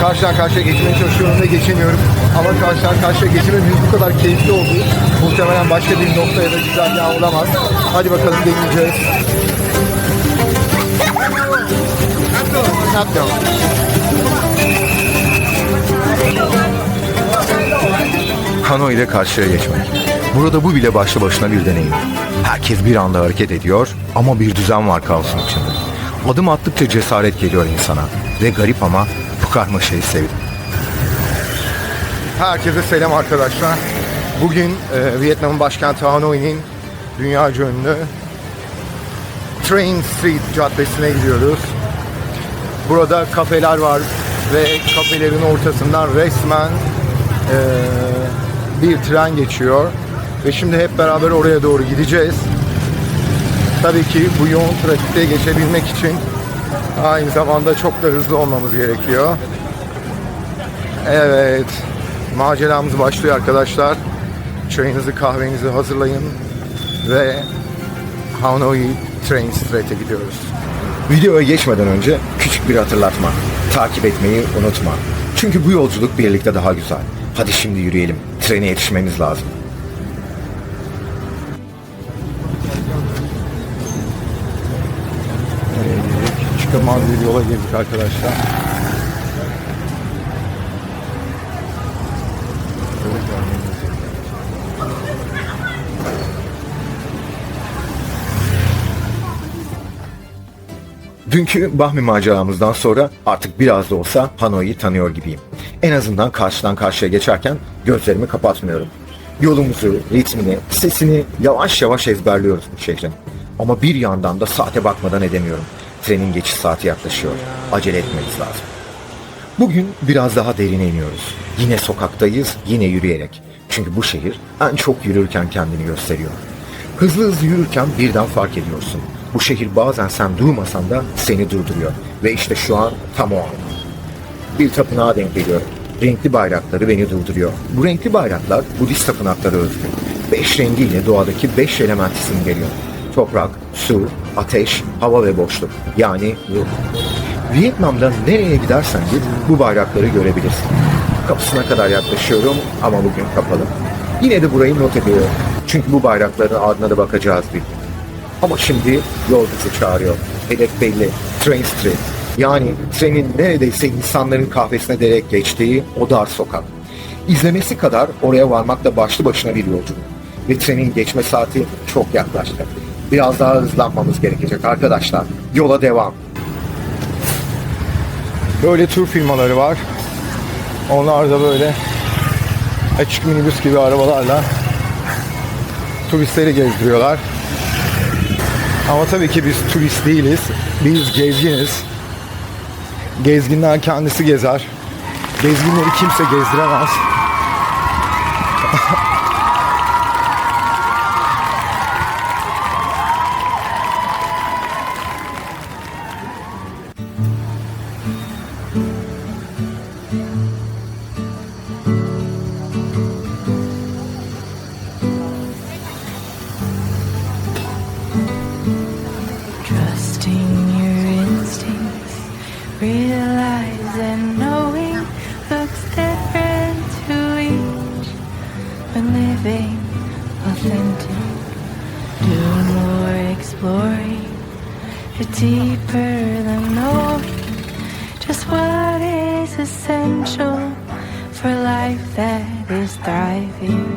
karşıdan karşıya geçmeye çalışıyorum ve geçemiyorum. Ama karşıdan karşıya geçememiz bu kadar keyifli oldu. Muhtemelen başka bir noktaya da güzel olamaz. Hadi bakalım deneyeceğiz. Not Kano ile karşıya geçmek. Burada bu bile başlı başına bir deneyim. Herkes bir anda hareket ediyor ama bir düzen var kaosun içinde. Adım attıkça cesaret geliyor insana. Ve garip ama karmaşayı sevdim. Herkese selam arkadaşlar. Bugün e, Vietnam'ın başkenti Hanoi'nin dünyaca ünlü Train Street caddesine gidiyoruz. Burada kafeler var ve kafelerin ortasından resmen e, bir tren geçiyor. Ve şimdi hep beraber oraya doğru gideceğiz. Tabii ki bu yoğun trafikte geçebilmek için aynı zamanda çok da hızlı olmamız gerekiyor. Evet, maceramız başlıyor arkadaşlar. Çayınızı kahvenizi hazırlayın ve Hanoi Train Street'e gidiyoruz. Videoya geçmeden önce küçük bir hatırlatma. Takip etmeyi unutma. Çünkü bu yolculuk birlikte daha güzel. Hadi şimdi yürüyelim. Trene yetişmemiz lazım. Çıkamaz bir yola girdik arkadaşlar. Dünkü Bahmi maceramızdan sonra artık biraz da olsa Hanoi'yi tanıyor gibiyim. En azından karşıdan karşıya geçerken gözlerimi kapatmıyorum. Yolumuzu, ritmini, sesini yavaş yavaş ezberliyoruz bu şehrin. Ama bir yandan da saate bakmadan edemiyorum. Trenin geçiş saati yaklaşıyor. Acele etmemiz lazım. Bugün biraz daha derine iniyoruz. Yine sokaktayız, yine yürüyerek. Çünkü bu şehir en çok yürürken kendini gösteriyor. Hızlı hızlı yürürken birden fark ediyorsun. Bu şehir bazen sen durmasan da seni durduruyor. Ve işte şu an tam o an. Bir tapınağa denk geliyorum. Renkli bayrakları beni durduruyor. Bu renkli bayraklar Budist tapınakları özgü. Beş rengiyle doğadaki beş element isim geliyor. Toprak, su, ateş, hava ve boşluk. Yani ruh. Vietnam'da nereye gidersen git bu bayrakları görebilirsin. Kapısına kadar yaklaşıyorum ama bugün kapalı. Yine de burayı not ediyorum. Çünkü bu bayrakların adına da bakacağız bir. Ama şimdi yol bizi çağırıyor. Hedef belli. Train Street. Yani trenin neredeyse insanların kahvesine derek geçtiği o dar sokak. İzlemesi kadar oraya varmak da başlı başına bir yolculuk. Ve trenin geçme saati çok yaklaştı. Biraz daha hızlanmamız gerekecek arkadaşlar. Yola devam. Böyle tur firmaları var. Onlar da böyle açık minibüs gibi arabalarla turistleri gezdiriyorlar. Ama tabii ki biz turist değiliz. Biz gezginiz. Gezginler kendisi gezer. Gezginleri kimse gezdiremez. and knowing looks different to each. When living authentic, do more exploring, you're deeper than knowing just what is essential for life that is thriving.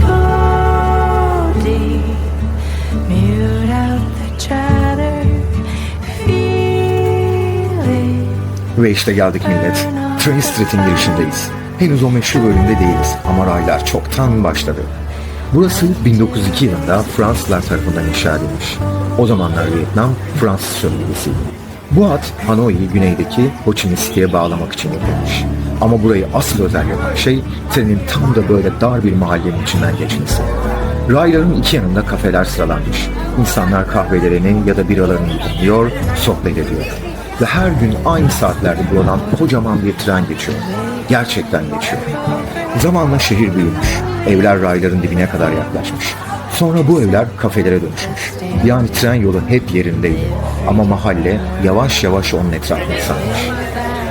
Go Ve işte geldik millet. Train Street'in girişindeyiz. Henüz o meşhur bölümde değiliz ama raylar çoktan başladı. Burası 1902 yılında Fransızlar tarafından inşa edilmiş. O zamanlar Vietnam Fransız sömürgesiydi. Bu hat Hanoi'yi güneydeki Ho Chi Minh City'ye bağlamak için yapılmış. Ama burayı asıl özel yapan şey trenin tam da böyle dar bir mahallenin içinden geçmesi. Rayların iki yanında kafeler sıralanmış. İnsanlar kahvelerini ya da biralarını yudumluyor, sohbet ediyor. Ve her gün aynı saatlerde buradan kocaman bir tren geçiyor. Gerçekten geçiyor. Zamanla şehir büyümüş. Evler rayların dibine kadar yaklaşmış. Sonra bu evler kafelere dönüşmüş. Yani tren yolu hep yerindeydi. Ama mahalle yavaş yavaş onun etrafını sarmış.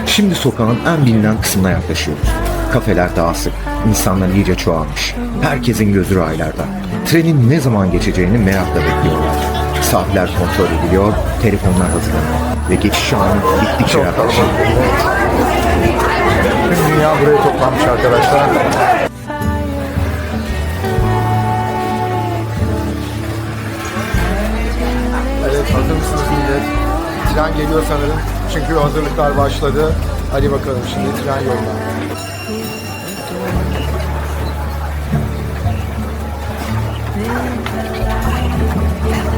Şimdi sokağın en bilinen kısmına yaklaşıyoruz. Kafeler daha sık, insanlar iyice çoğalmış. Herkesin gözü raylarda. Trenin ne zaman geçeceğini merakla bekliyorlar. Saatler kontrol ediliyor, telefonlar hazırlanıyor ve geçiş anı gittikçe yaklaşıyor. Tüm dünya buraya toplanmış arkadaşlar. Evet hazır mısınız millet? Tren geliyor sanırım. Çünkü hazırlıklar başladı. Hadi bakalım şimdi tren yolda.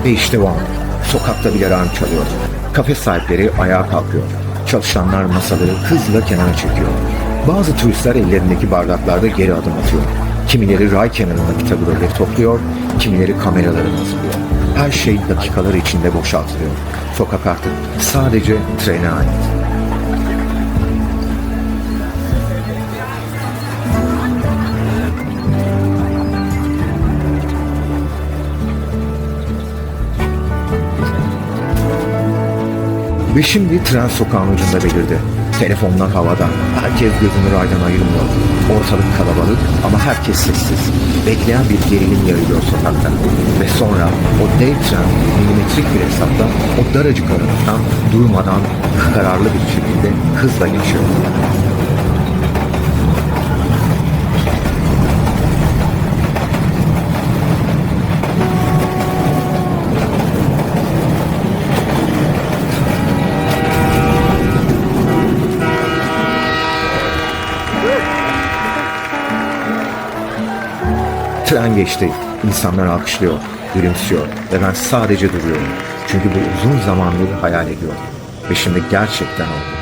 Ve işte o an. Sokakta bir alarm çalıyor. Kafe sahipleri ayağa kalkıyor. Çalışanlar masaları hızla kenara çekiyor. Bazı turistler ellerindeki bardaklarda geri adım atıyor. Kimileri ray kenarındaki tabureleri topluyor, kimileri kameralarını hazırlıyor. Her şey dakikalar içinde boşaltılıyor. Sokak artık sadece trene ait. Ve şimdi tren sokağın ucunda belirdi. Telefonlar havada. Herkes gözünü raydan ayırmıyor. Ortalık kalabalık ama herkes sessiz. Bekleyen bir gerilim yayılıyor sokakta. Ve sonra o dev tren milimetrik bir hesapla o daracık aralıktan durmadan kararlı bir şekilde hızla geçiyor. Tren geçti. İnsanlar alkışlıyor, gülümsüyor ve ben sadece duruyorum. Çünkü bu uzun zamandır hayal ediyorum. Ve şimdi gerçekten oldu.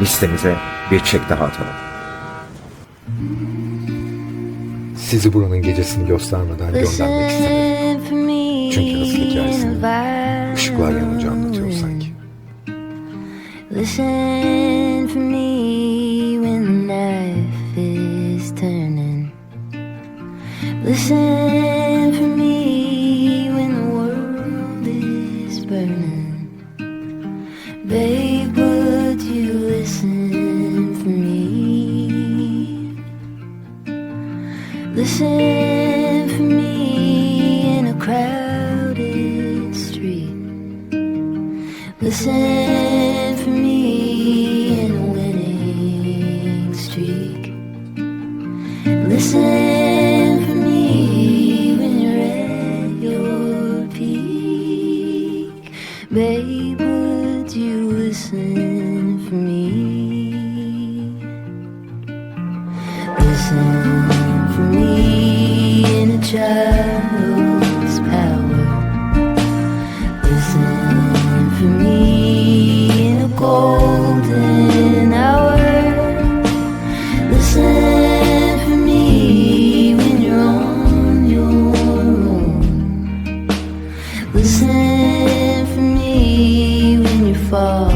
Listemize bir çek daha atalım. Sizi buranın gecesini göstermeden göndermek istedim. Listen for me Çünkü hızlı hikayesini Işıklar yanınca anlatıyor sanki. Listen for me Listen for me when the world is burning. Babe, would you listen for me? Listen for me in a crowded street. Listen for me in a winning streak. Listen child's power. Listen for me in golden hour. Listen for me when you're on your own. Listen for me when far from